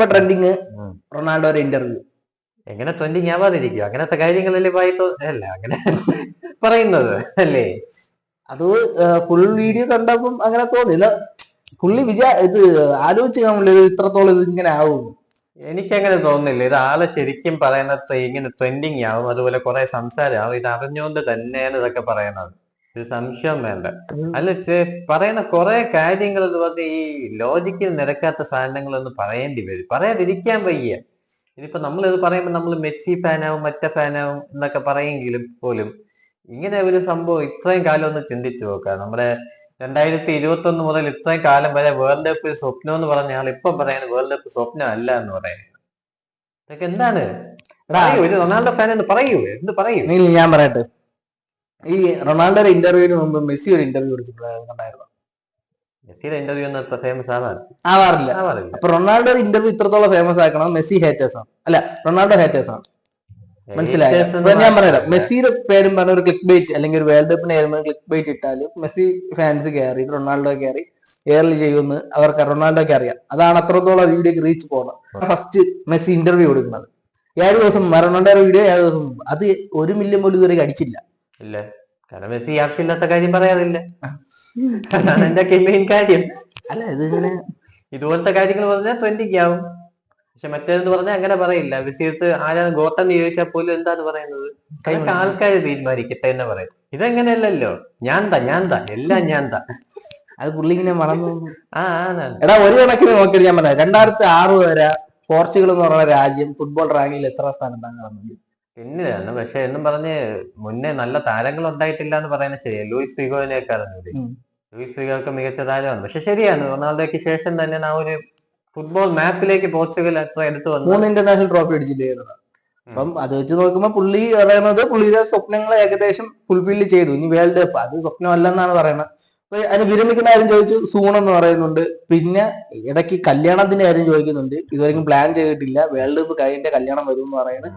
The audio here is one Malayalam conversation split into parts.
ഇപ്പൊ ട്രെൻഡിങ് റൊണാൾഡോ റൊണാൾഡോയുടെ ഇന്റർവ്യൂ എങ്ങനെ ട്രെൻഡിങ് ആവാതിരിക്കും. അങ്ങനത്തെ കാര്യങ്ങളല്ലേ അല്ല അങ്ങനെ പറയുന്നത് അല്ലേ? അത് ഫുൾ വീഡിയോ കണ്ടപ്പം അങ്ങനെ തോന്നി. പുള്ളി വിചാ ഇത് ആലോചിച്ച് കാണില്ല ഇത് ഇത്രത്തോളം ഇത് ഇങ്ങനെ ആവും. എനിക്കങ്ങനെ തോന്നുന്നില്ല. ഇത് ആൾ ശരിക്കും പറയുന്നത് ഇങ്ങനെ ട്രെൻഡിങ് ആവും. അതുപോലെ കുറെ സംസാരമാവും ഇത് അറിഞ്ഞുകൊണ്ട് തന്നെയാണ് ഇതൊക്കെ പറയുന്നത്. ഇത് സംശയം വേണ്ട. അല്ല പറയുന്ന കുറെ കാര്യങ്ങൾ എന്ന് പറഞ്ഞ ഈ ലോജിക്കിൽ നിരക്കാത്ത സാധനങ്ങളൊന്നും പറയേണ്ടി വരും. പറയാതിരിക്കാൻ വയ്യ. ഇനിയിപ്പോ നമ്മൾ ഇത് പറയുമ്പോൾ നമ്മൾ മെസ്സി ഫാനാവും മറ്റേ ഫാനാവും എന്നൊക്കെ പറയെങ്കിലും പോലും ഇങ്ങനെ ഒരു സംഭവം ഇത്രയും കാലം ഒന്ന് ചിന്തിച്ചു നോക്കുക. നമ്മുടെ രണ്ടായിരത്തി ഇരുപത്തി ഒന്ന് മുതൽ ഇത്രയും കാലം വരെ വേൾഡ് കപ്പ് സ്വപ്നം എന്ന് പറഞ്ഞ ആൾ ഇപ്പൊ പറയുന്നത് വേൾഡ് കപ്പ് സ്വപ്നം അല്ല എന്ന് പറയുന്നത്. ഇതൊക്കെ എന്താണ്? ഒരു റൊണാൾഡോ ഫാൻ എന്ന് പറയൂ എന്ത് പറയൂ? ഞാൻ പറയട്ടെ. ഈ റൊണാൾഡോയുടെ ഇന്റർവ്യൂവിന് മുമ്പ് മെസ്സി ഒരു ഇന്റർവ്യൂ എടുത്തിട്ടുണ്ടായിരുന്നു മെസ്സിയുടെ ഇന്റർവ്യൂ ഒന്നും അത്ര ഫേമസ് ആവാറില്ല. ആവാറില്ല. അപ്പൊ റൊണാൾഡോ ഇന്റർവ്യൂ ഇത്രത്തോളം ഫേമസ് ആക്കണം മെസ്സി ഹേറ്റേഴ്സ് ആണ്. അല്ല റൊണാൾഡോ ഹേറ്റേഴ്സ് ആണ്. മനസ്സിലായോ? ഞാൻ പറഞ്ഞുതരാം. മെസ്സിയുടെ പേരും പറഞ്ഞ ഒരു ക്ലിക്ക് ബൈറ്റ് അല്ലെങ്കിൽ ഒരു വേൾഡ് കപ്പിന് ഏറുമ്പോൾ ക്ലിക്ക് ബൈറ്റ് ഇട്ടാലും മെസ്സി ഫാൻസ് കയറി റൊണാൾഡോ കയറി എയർലി ചെയ്യുമെന്ന് അവർക്ക് റൊണാൾഡോക്ക് അറിയാം. അതാണ് അത്രത്തോളം വീഡിയോക്ക് റീച്ച് പോകണം ഫസ്റ്റ് മെസ്സി ഇന്റർവ്യൂ കൊടുക്കുന്നത്. ഏഴ് ദിവസം റൊണാൾഡോയുടെ വീഡിയോ ഏഴ് ദിവസം അത് ഒരു മില്യൺ പോലും ഇതുവരെ അടിച്ചില്ല കാരണം മെസ്സി ആവശ്യമില്ലാത്ത കാര്യം പറയാറില്ല. അതാണ് എന്റെ മെയിൻ കാര്യം. അല്ല ഇത് ഇങ്ങനെ ഇതുപോലത്തെ കാര്യങ്ങൾ പറഞ്ഞാൽ ട്രെൻഡിങ് ആവും. പക്ഷെ മറ്റേതെന്ന് പറഞ്ഞാൽ അങ്ങനെ പറയില്ല. മെസ്സിയത്ത് ആരാണ് ഗോട്ടം ചോദിച്ചാൽ പോലും എന്താണ് പറയുന്നത്? അതൊക്കെ ആൾക്കാർ തീരുമാനിക്കട്ടെ എന്ന് പറയും. ഇതെങ്ങനെയല്ലല്ലോ? ഞാൻ താ ഞാൻ താ എല്ലാം ഞാൻ താ. അത് പുള്ളി ഇങ്ങനെ മറന്നു ആ എടാ ഒരു കണക്കിന് നോക്കിയിട്ട് ഞാൻ പറയാം രണ്ടായിരത്തി ആറ് വരെ പോർച്ചുഗൽ എന്ന് പറയുന്ന രാജ്യം ഫുട്ബോൾ റാങ്കിൽ എത്ര സ്ഥാനത്താണ് കിടന്നത് പിന്നെയാണ് പക്ഷെ എന്നും പറഞ്ഞ് മുന്നേ നല്ല താരങ്ങൾ ഉണ്ടായിട്ടില്ല എന്ന് പറയുന്നത് ശരിയാ. ലൂയിസ് ഫിഗോനെയൊക്കെ അറിഞ്ഞൂടെ ലൂയിസ് ഫിഗോക്ക് മികച്ച താരമാണ്. പക്ഷെ ശരിയാണ് റൊണാൾഡോയ്ക്ക് ശേഷം തന്നെ ആ ഒരു ഫുട്ബോൾ മാപ്പിലേക്ക് പോർച്ചുഗൽ അത്ര എടുത്തു വന്നു. മൂന്ന് ഇന്റർനാഷണൽ ട്രോഫി അടിച്ചിട്ടായിരുന്നു അപ്പം അത് വെച്ച് നോക്കുമ്പോൾ പുള്ളി പറയുന്നത് പുള്ളിയുടെ സ്വപ്നങ്ങൾ ഏകദേശം ഫുൾഫിൽ ചെയ്തു. ഇനി വേൾഡ് കപ്പ് അത് സ്വപ്നമല്ലെന്നാണ് പറയുന്നത്. അപ്പൊ അതിന് വിരമിക്കുന്ന കാര്യം ചോദിച്ചു സൂൺ എന്ന് പറയുന്നുണ്ട്. പിന്നെ ഇടയ്ക്ക് കല്യാണത്തിന്റെ കാര്യം ചോദിക്കുന്നുണ്ട്. ഇതുവരെയും പ്ലാൻ ചെയ്തിട്ടില്ല. വേൾഡ് കപ്പ് കഴിഞ്ഞിട്ട് കല്യാണം വരും എന്ന് പറയുന്നത്.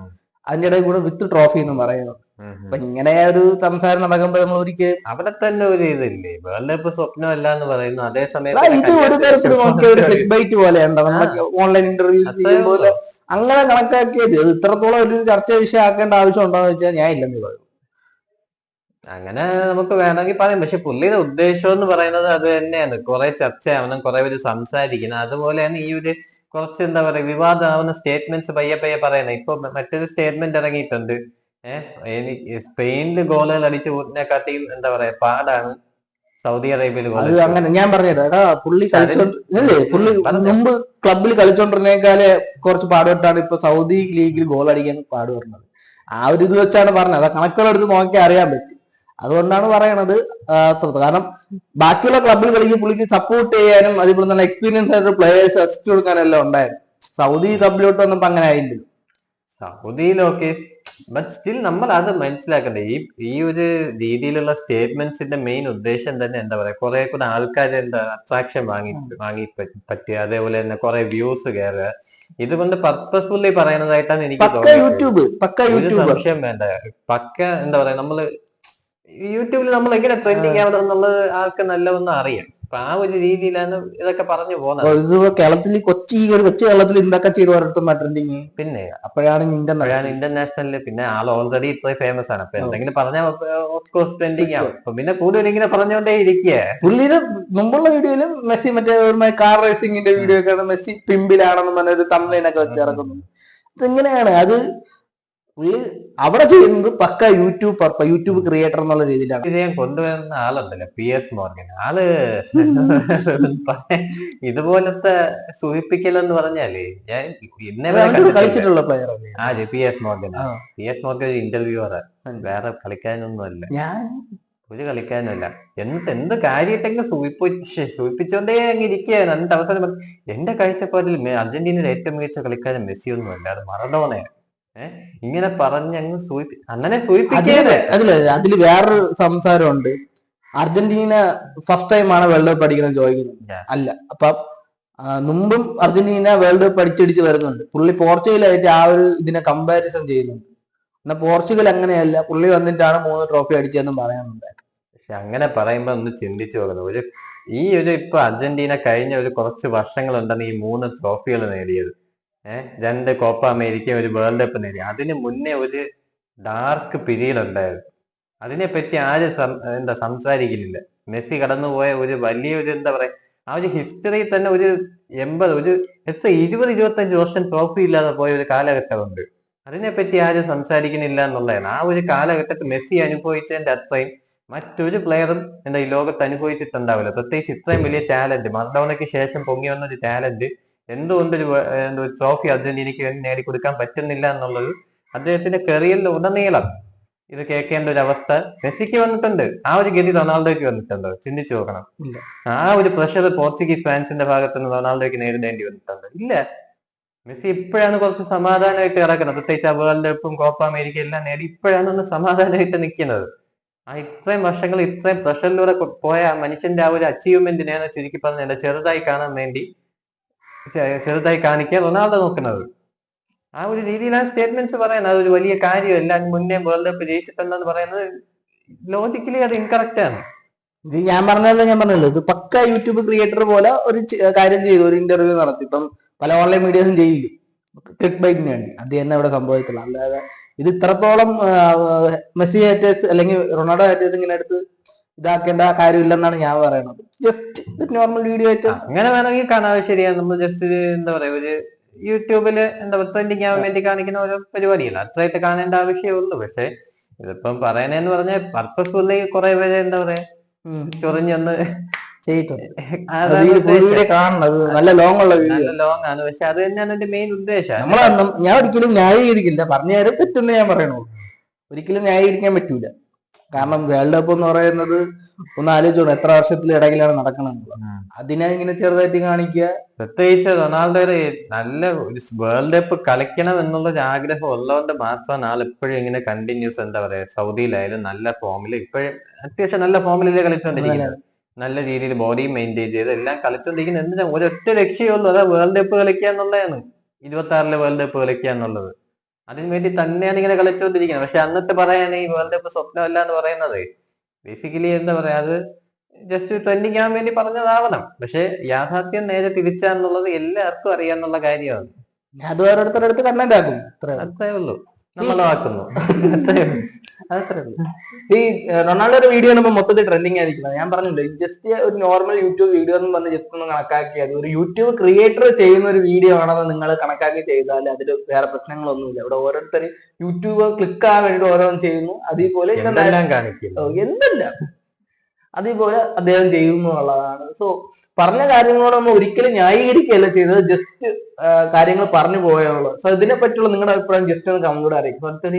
അതിന്റെ ഇടയിൽ കൂടെ വിത്ത് ട്രോഫി എന്ന് പറയുന്നു. ഉം ഉം. അപ്പൊ ഇങ്ങനെ ഒരു സംസാരം നടക്കുമ്പോൾ നമ്മൾ ഒരിക്കൽ അവിടെ തന്നെ ഒരു ഇതില്ലേ? വേൾഡ് കപ്പ് സ്വപ്നമല്ല എന്ന് പറയുന്നു. അതേ എടാ, ഇത് ഒരു തരത്തിൽ നോക്കിയ ഒരു ക്ലിക്ക് ബൈറ്റ് പോലെയുണ്ട്. നമ്മൾ ഓൺലൈൻ ഇന്റർവ്യൂ പോലെ അങ്ങനെ കണക്കാക്കിയത് ഇത് ഇത്രത്തോളം ഒരു ചർച്ച വിഷയം ആക്കേണ്ട ആവശ്യം ഉണ്ടോ എന്ന് വെച്ചാൽ ഞാൻ ഇല്ലെന്ന് പറയും. അങ്ങനെ നമുക്ക് വേണമെങ്കിൽ പറയാം. പക്ഷെ പുള്ളിയുടെ ഉദ്ദേശം എന്ന് പറയുന്നത് അത് തന്നെയാണ്. കുറെ ചർച്ചയാവണം കുറെ പേര് സംസാരിക്കണം. അതുപോലെയാണ് ഈ ഒരു കുറച്ച് എന്താ പറയാ വിവാദമാവുന്ന സ്റ്റേറ്റ്മെന്റ്സ് പയ്യെ പയ്യെ പറയുന്നത് ഇപ്പൊ മറ്റൊരു സ്റ്റേറ്റ്മെന്റ് ഇറങ്ങിയിട്ടുണ്ട്. ഏഹ് സ്പെയിനിൽ ഗോളുകൾ അടിച്ച് കൂട്ടിനെക്കാട്ടിയും എന്താ പറയാ പാടാണ് സൗദി അറേബ്യയിൽ അത് അങ്ങനെ ഞാൻ പറഞ്ഞിട്ടാ പുള്ളി കളിച്ചോണ്ടേ പുള്ളി. മുമ്പ് ക്ലബിൽ കളിച്ചോണ്ടിരുന്നേക്കാളെ കുറച്ച് പാടുപെട്ടാണ് ഇപ്പൊ സൗദി ലീഗിൽ ഗോൾ അടിക്കാൻ പാടുപെടുന്നത്. ആ ഒരു ഇത് വെച്ചാണ് പറഞ്ഞത്. കണക്കുകൾ കണക്കുകളെടുത്ത് നോക്കിയാൽ അറിയാൻ പറ്റും. അതുകൊണ്ടാണ് പറയണത് കാരണം ബാക്കിയുള്ള ക്ലബിൽ കളിക്കും പുള്ളിക്ക് സപ്പോർട്ട് ചെയ്യാനും അതേപോലെ തന്നെ എക്സ്പീരിയൻസ് ആയിട്ട് പ്ലേയേഴ്സ് അസിസ്റ്റ് കൊടുക്കാനും എല്ലാം ഉണ്ടായിരുന്നു. സൗദി ക്ലബിലോട്ട് വന്നപ്പോ അങ്ങനെ ആയില്ലല്ലോ സൗദിയിലൊക്കെ ബട്ട് സ്റ്റിൽ നമ്മൾ അത് മനസ്സിലാക്കണ്ടേ. ഈ ഈ ഒരു രീതിയിലുള്ള സ്റ്റേറ്റ്മെന്റ്സിന്റെ മെയിൻ ഉദ്ദേശം തന്നെ എന്താ പറയാ? കുറെ കൂടെ ആൾക്കാർ എന്താ അട്രാക്ഷൻ വാങ്ങി വാങ്ങി പറ്റിയ പറ്റുക അതേപോലെ തന്നെ കുറെ വ്യൂസ് കയറുക ഇതുകൊണ്ട് പർപ്പസ്ഫുള്ളി പറയുന്നതായിട്ടാണ് എനിക്ക് തോന്നുന്നത് സംശയം വേണ്ട. പക്ക എന്താ പറയാ? നമ്മൾ യൂട്യൂബിൽ നമ്മൾ എങ്ങനെ ട്രെൻഡിങ് ആവണം എന്നുള്ളത് ആൾക്ക് നല്ലതൊന്നും അറിയാം. അപ്പൊ ആ ഒരു രീതിയിലാണ് ഇതൊക്കെ പറഞ്ഞു പോകുന്നത്. കേരളത്തിൽ കൊച്ചി ഒരു കൊച്ചു കേരളത്തിൽ എന്തൊക്കെ ചെയ്ത് വരട്ടും ട്രെൻഡിങ് പിന്നെ അപ്പോഴാണ് ഇന്റർനാഷണൽ ഇന്റർനാഷണലിൽ പിന്നെ ആൾ ഓൾറെഡി ഇത്രയും ഫേമസ് ആണ്. അപ്പൊ എന്തെങ്കിലും പറഞ്ഞാൽ ഓഫ്കോഴ്സ് ട്രെൻഡിങ് ആവും. അപ്പൊ പിന്നെ കൂടുതൽ ഇങ്ങനെ പറഞ്ഞുകൊണ്ടേ ഇരിക്കുക പുള്ളിയുടെ മുമ്പുള്ള വീഡിയോയിലും മെസ്സി മറ്റേ കാർ റേസിംഗിന്റെ വീഡിയോ ഒക്കെ മെസ്സി പിമ്പിലാണെന്ന് പറഞ്ഞ ഒരു തമ്മിലൊക്കെ വെച്ചിറക്കുന്നു ഇതെങ്ങനെയാണ്? അത് അവിടെ ചെയ്യുന്നത് പക്ക യൂട്യൂബ് പർപ്പ യൂട്യൂബ് ക്രിയേറ്റർ എന്നുള്ള രീതിയിലാണ്. ഇത് ഞാൻ കൊണ്ടുവരുന്ന ആളുണ്ടല്ലോ പി എസ് മോർഗൻ. ആൾ ഇതുപോലത്തെ സൂചിപ്പിക്കൽ എന്ന് പറഞ്ഞാലേ ഞാൻ ഇന്നേ അത് വരെ അവന്റെ കൂടെ കണ്ടിട്ടില്ല. കളിച്ചിട്ടുള്ള പ്ലെയർ ആ P S Morgan. P S Morgan ഒരു ഇന്റർവ്യൂവർ വേറെ കളിക്കാനൊന്നും അല്ല ഞാൻ? ഒരു കളിക്കാനല്ല. എന്നിട്ട് എന്ത് കാര്യത്തെങ്കിലും സൂചിപ്പിച്ച് സൂചിപ്പിച്ചോണ്ടേ അങ്ങ് ഇരിക്കുകയാണ്. എന്നിട്ട് അവസാനം എന്റെ കാഴ്ചപ്പാടിൽ അർജന്റീനയിൽ ഏറ്റവും മികച്ച കളിക്കാരൻ മെസ്സി ഒന്നും അല്ല അത് മറഡോണയാണ് ഇങ്ങനെ പറഞ്ഞു അങ്ങ് സൂചിപ്പി അങ്ങനെ അതിൽ സൂചിപ്പിക്കരുത്. അതിൽ അതിൽ വേറൊരു സംസാരമുണ്ട്. അർജന്റീന ഫസ്റ്റ് ടൈമാണ് വേൾഡ് കപ്പ് അടിക്കുന്നത് ചോദിക്കുന്നത്. അല്ല അപ്പൊ മുമ്പും അർജന്റീന വേൾഡ് കപ്പ് അടിച്ചടിച്ച് വരുന്നുണ്ട്. പുള്ളി പോർച്ചുഗലായിട്ട് ആ ഒരു ഇതിനെ കമ്പാരിസൺ ചെയ്യുന്നുണ്ട്. എന്നാ പോർച്ചുഗൽ അങ്ങനെയല്ല പുള്ളി വന്നിട്ടാണ് മൂന്ന് ട്രോഫി അടിച്ചതെന്നും പറയാനുണ്ട്. പക്ഷെ അങ്ങനെ പറയുമ്പോ ഒന്ന് ചിന്തിച്ചു നോക്കുന്നത് ഒരു ഈ ഒരു ഇപ്പൊ അർജന്റീന കഴിഞ്ഞ ഒരു കുറച്ച് വർഷങ്ങളുണ്ടെന്ന് ഈ മൂന്ന് ട്രോഫികൾ നേടിയത്. രണ്ട് കോപ്പ അമേരിക്ക ഒരു വേൾഡ് കപ്പ് നേടി. അതിന് മുന്നേ ഒരു ഡാർക്ക് പിരീഡ് ഉണ്ടായിരുന്നു. അതിനെപ്പറ്റി ആരും എന്താ സംസാരിക്കുന്നില്ല. മെസ്സി കടന്നുപോയ ഒരു വലിയൊരു എന്താ പറയാ ആ ഒരു ഹിസ്റ്ററി തന്നെ ഒരു എൺപത് ഒരു എത്ര ഇരുപത് ഇരുപത്തഞ്ച് വർഷം ട്രോഫി ഇല്ലാതെ പോയ ഒരു കാലഘട്ടമുണ്ട്. അതിനെപ്പറ്റി ആരും സംസാരിക്കുന്നില്ല എന്നുള്ളതാണ്. ആ ഒരു കാലഘട്ടത്തിൽ മെസ്സി അനുഭവിച്ചതിന്റെ അത്രയും മറ്റൊരു പ്ലെയറും എന്താ ഈ ലോകത്ത് അനുഭവിച്ചിട്ടുണ്ടാവില്ല. പ്രത്യേകിച്ച് ഇത്രയും വലിയ ടാലന്റ് മർഡോണയ്ക്ക് ശേഷം പൊങ്ങി വന്ന ഒരു ടാലന്റ് എന്തുകൊണ്ട് ഒരു ഒരു ട്രോഫി അർജന്റീനയ്ക്ക് വേണ്ടി നേടിക്കൊടുക്കാൻ പറ്റുന്നില്ല എന്നുള്ളത് അദ്ദേഹത്തിന്റെ കരിയറിൽ ഉടനീളം ഇത് കേൾക്കേണ്ട ഒരു അവസ്ഥ മെസ്സിക്ക് വന്നിട്ടുണ്ട്. ആ ഒരു ഗതി റൊണാൾഡോയ്ക്ക് വന്നിട്ടുണ്ടോ? ചിന്തിച്ചു നോക്കണം. ആ ഒരു പ്രഷർ പോർച്ചുഗീസ് ഫാൻസിന്റെ ഭാഗത്ത് നിന്ന് റൊണാൾഡോയ്ക്ക് നേരിടേണ്ടി വന്നിട്ടുണ്ട്? ഇല്ല. മെസ്സി ഇപ്പോഴാണ് കുറച്ച് സമാധാനമായിട്ട് കിടക്കുന്നത് പ്രത്യേകിച്ച് ആ വേൾഡ് കപ്പും കോപ്പ അമേരിക്ക എല്ലാം നേടി ഇപ്പോഴാണ് ഒന്ന് സമാധാനമായിട്ട് നിൽക്കുന്നത്. ആ ഇത്രയും വർഷങ്ങൾ ഇത്രയും പ്രഷറിലൂടെ പോയ ആ മനുഷ്യന്റെ ആ ഒരു അച്ചീവ്മെന്റിനെ ചുരുക്കി പറഞ്ഞ ചെറുതായി കാണാൻ വേണ്ടി ചെറുതായി കാണിക്കുക റൊണാൾഡോ നോക്കുന്നത്. ആ ഒരു രീതിയിലാണ് സ്റ്റേറ്റ്മെന്റ്സ് പറയുന്നത്. അതൊരു വലിയ കാര്യമല്ല. അതിന് മുന്നേ വേൾഡ് കപ്പ് ജയിച്ചിട്ടുണ്ടെന്ന് പറയുന്നത് ലോജിക്കലി അത് ഇൻകറക്റ്റ് ആണ്. ഇത് ഞാൻ പറഞ്ഞല്ലോ ഞാൻ പറഞ്ഞല്ലോ ഇത് പക്ക യൂട്യൂബ് ക്രിയേറ്റർ പോലെ ഒരു കാര്യം ചെയ്തു. ഒരു ഇന്റർവ്യൂ നടത്തി. ഇപ്പം പല ഓൺലൈൻ മീഡിയസും ചെയ്യില്ലേ? ക്ലിക്ക് ബൈറ്റിന് വേണ്ടി. അത് തന്നെ ഇവിടെ സംഭവിച്ചുള്ളൂ അല്ലാതെ ഇത് ഇത്രത്തോളം ആ, മെസ്സി ഏറ്റ അല്ലെങ്കിൽ റൊണാൾഡോ ഹേറ്റേഴ്സ് ഇങ്ങനെ എടുത്ത് ഇതാക്കേണ്ട കാര്യമില്ലെന്നാണ് ഞാൻ പറയുന്നത്. ജസ്റ്റ് നോർമൽ വീഡിയോ ആയിട്ട് അങ്ങനെ വേണമെങ്കിൽ കാണാൻ ശരിയാണ് നമ്മൾ ജസ്റ്റ് എന്താ പറയാ ഒരു യൂട്യൂബിൽ എന്താ പറയുക ട്രെൻഡിങ് ആവാൻ വേണ്ടി കാണിക്കുന്ന ഓരോ പരിപാടിയല്ല അത്രയായിട്ട് കാണേണ്ട ആവശ്യമുള്ളൂ പക്ഷെ ഇതിപ്പം പറയണെന്ന് പറഞ്ഞാൽ പർപ്പസ്ഫുള്ളി കുറെ പേര് എന്താ പറയാ ചൊറിഞ്ഞൊന്ന് നല്ല ലോങ് ഉള്ള ലോങ് ആണ്. പക്ഷെ അത് തന്നെയാണ് എന്റെ മെയിൻ ഉദ്ദേശം. നമ്മളെ ഞാൻ ഒരിക്കലും ന്യായീകരിക്കില്ല. പറഞ്ഞ നേരം തെറ്റെന്ന് ഞാൻ പറയണു ഒരിക്കലും ന്യായീകരിക്കാൻ പറ്റൂല. കാരണം വേൾഡ് കപ്പ് എന്ന് പറയുന്നത് ഒന്ന് ആലോചിച്ചോളൂ എത്ര വർഷത്തിൽ ഇടയിലാണ് നടക്കണത് അതിനെ ഇങ്ങനെ ചെറുതായിട്ട് കാണിക്കുക. പ്രത്യേകിച്ച് റൊണാൾഡോയുടെ നല്ല ഒരു വേൾഡ് കപ്പ് കളിക്കണം എന്നുള്ളൊരു ആഗ്രഹം ഉള്ളതുകൊണ്ട് മാത്രമാണ് ആൾ ഇപ്പോഴും ഇങ്ങനെ കണ്ടിന്യൂസ് എന്താ പറയാ സൗദിയിലായാലും നല്ല ഫോമിൽ ഇപ്പോഴും അത്യാവശ്യം നല്ല ഫോമിലല്ലേ കളിച്ചുകൊണ്ടിരിക്കുന്നത് നല്ല രീതിയിൽ ബോഡി മെയിന്റെയിൻ ചെയ്ത് എല്ലാം കളിച്ചോണ്ടിരിക്കുന്നത് എന്തിനാ? ഒരൊറ്റ ലക്ഷ്യമേ ഉള്ളൂ. അതാ വേൾഡ് കപ്പ് കളിക്കുക എന്നുള്ളതാണ് ഇരുപത്തി ആറിലെ വേൾഡ് കപ്പ് കളിക്കുക എന്നുള്ളത് അതിനു വേണ്ടി തന്നെയാണ് ഇങ്ങനെ കളിച്ചുകൊണ്ടിരിക്കുന്നത്. പക്ഷെ അന്നത്തെ പറയാണ് ഈ വേൾഡ് കപ്പ് സ്വപ്നമല്ല എന്ന് പറയുന്നത്. ബേസിക്കലി എന്താ പറയാ അത് ജസ്റ്റ് ട്രെൻഡിങ് ആവാൻ വേണ്ടി പറഞ്ഞതാവണം. പക്ഷെ യാഥാർത്ഥ്യം നേരെ തിരിച്ചാന്നുള്ളത് എല്ലാവർക്കും അറിയാന്നുള്ള കാര്യമാണ്. അത് ഓരോരുത്തരുടെ അടുത്ത് കണ്ടന്റ് ആക്കും. അത്രേ ഉള്ളൂ. നമ്മളാക്കുന്നു. ഈ റൊണാൾഡോയുടെ വീഡിയോ ആണ് മൊത്തത്തിൽ ട്രെൻഡിങ് ആയിരിക്കുന്നത് ഞാൻ പറഞ്ഞില്ലേ ജസ്റ്റ് ഒരു നോർമൽ യൂട്യൂബ് വീഡിയോ എന്ന് പറഞ്ഞ് ജസ്റ്റ് ഒന്ന് കണക്കാക്കി അത് ഒരു യൂട്യൂബ് ക്രിയേറ്റർ ചെയ്യുന്ന ഒരു വീഡിയോ ആണെന്ന് നിങ്ങൾ കണക്കാക്കി ചെയ്താൽ അതിൽ വേറെ പ്രശ്നങ്ങളൊന്നുമില്ല. ഇവിടെ ഓരോരുത്തർ യൂട്യൂബ് ക്ലിക്ക് ആകാൻ വേണ്ടി ഓരോന്നും ചെയ്യുന്നു. അതേപോലെ എന്തെല്ലാം കാണിക്കും എന്തല്ല? അതേപോലെ അദ്ദേഹം ചെയ്യുന്നു എന്നുള്ളതാണ്. സോ പറഞ്ഞ കാര്യങ്ങളോട് നമ്മൾ ഒരിക്കലും ന്യായീകരിക്കുകയല്ല ചെയ്തത്. ജസ്റ്റ് കാര്യങ്ങൾ പറഞ്ഞു പോയുള്ളൂ സോ ഇതിനെ പറ്റിയുള്ള നിങ്ങളുടെ അഭിപ്രായം ജസ്റ്റ് ഒന്ന് കമന്റ് അറിയിക്കും. അടുത്തത്